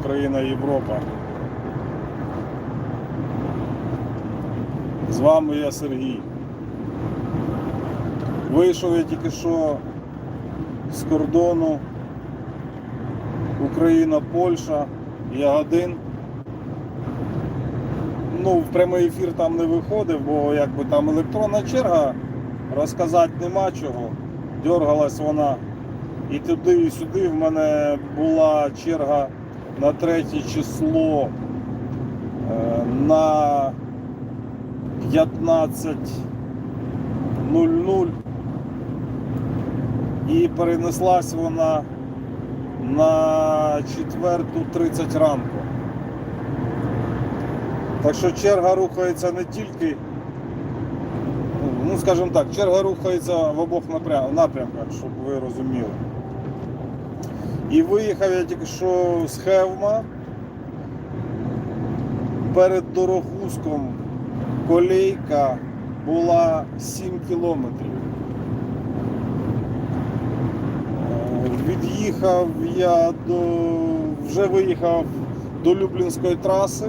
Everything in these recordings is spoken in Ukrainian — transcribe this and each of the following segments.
Україна, Європа. З вами я Сергій. Вийшов я тільки що з кордону Україна, Польща, Ягодин. Ну, в прямий ефір там не виходив, бо якби там електронна черга, розказати нема чого. Дергалась вона і туди, і сюди в мене була черга на третє число е, на 15.00 і перенеслась вона на 4.30 ранку. Так що черга рухається не тільки, ну скажімо так, черга рухається в обох напрям- напрямках, щоб ви розуміли. І виїхав я тільки що з Хевма. Перед Дорогузком колейка була 7 кілометрів. Від'їхав я до. вже виїхав до Люблінської траси,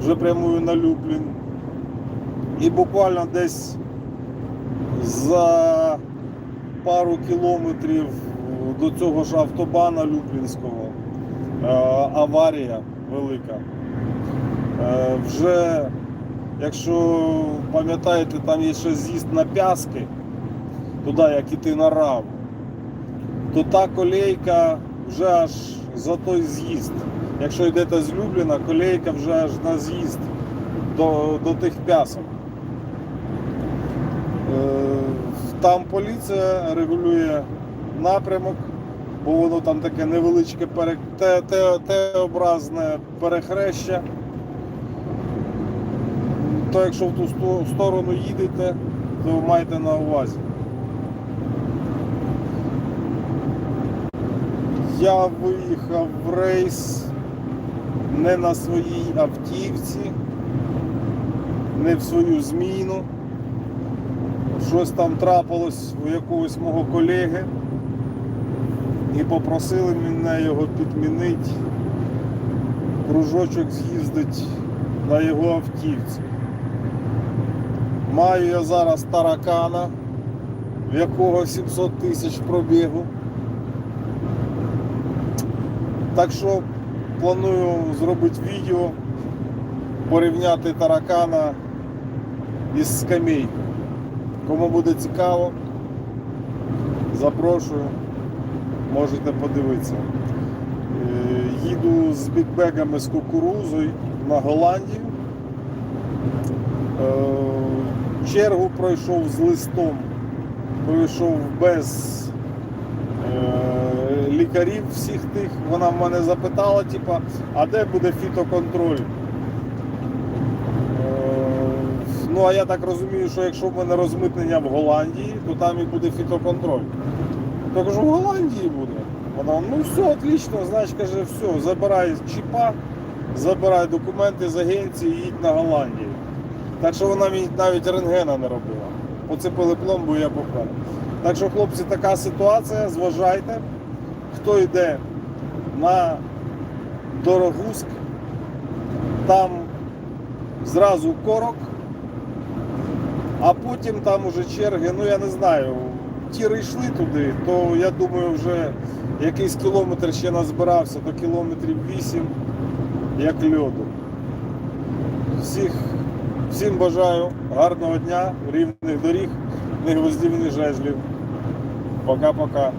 вже прямую на Люблін. І буквально десь за пару кілометрів до цього ж автобана Люблінського е, аварія велика. Е, Вже, якщо пам'ятаєте, там є ще з'їзд на Пяски, туди як іти на Рав, то та колейка вже аж за той з'їзд. Якщо йдете з Любліна, колейка вже аж на з'їзд до, до тих пясок. Е, Там поліція регулює напрямок, бо воно там таке невеличке пере... Т-образне перехреща. То якщо в ту сторону їдете, то майте на увазі. Я виїхав в рейс не на своїй автівці, не в свою зміну. Щось там трапилось у якогось мого колеги і попросили мене його підмінити. Кружочок з'їздить на його автівці. Маю я зараз таракана, в якого 700 тисяч пробігу. Так що планую зробити відео, порівняти таракана із скамейкою. Кому буде цікаво, запрошую, можете подивитися. Е, Їду з бікбегами з кукурузою на Голландію. Е, Чергу пройшов з листом, пройшов без е, лікарів всіх тих. Вона в мене запитала, типа, а де буде фітоконтроль? Ну, а я так розумію, що якщо в мене розмитнення в Голландії, то там і буде фітоконтроль. То кажу, в Голландії буде. Вона, ну все, отлично, значить, каже, все, забирай чіпа, забирай документи з агенції і їдь на Голландію. Так що вона мені навіть рентгена не робила. Поцепили пломбу я попер. Так що, хлопці, така ситуація, зважайте, хто йде на Дорогуськ, там зразу корок, а потім там уже черги, ну я не знаю, тіри йшли туди, то я думаю, вже якийсь кілометр ще назбирався до кілометрів 8, як льоду. Всіх, всім бажаю гарного дня, рівних доріг, не гвоздів, жезлів. Пока-пока.